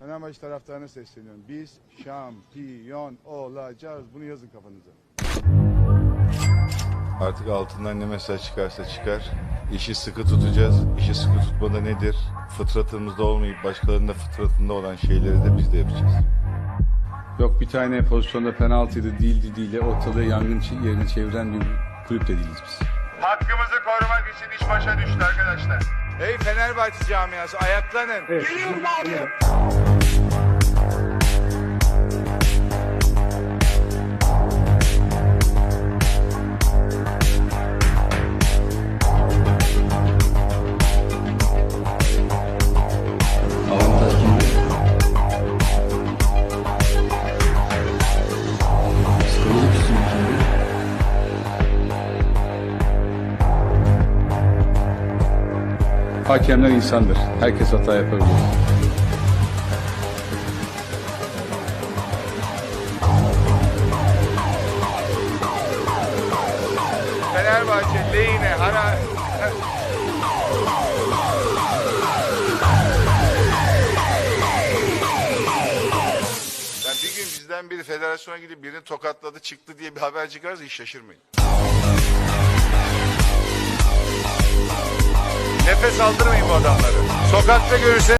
Fenerbahçe taraftarına sesleniyorum. Biz şampiyon olacağız. Bunu yazın kafanıza. Artık altından ne mesaj çıkarsa çıkar. İşi sıkı tutacağız. İşi sıkı tutmada nedir? Fıtratımızda olmayıp başkalarının da fıtratında olan şeyleri de biz de yapacağız. Yok bir tane pozisyonda penaltıydı değildi değil ortalığı yangın yerini çeviren bir kulüp de değiliz biz. Hakkımızı korumak için iş başa düştü arkadaşlar. Ey Fenerbahçe camiası ayaklanın. Avantaj Hakemler insandır. Herkes hata yapabilir. Fenerbahçe lehine hara... Yani bir gün bizden biri federasyona gidip birini tokatladı çıktı diye bir haber çıkarsa hiç şaşırmayın. Nefes aldırmayın bu adamları. Sokakta görürseniz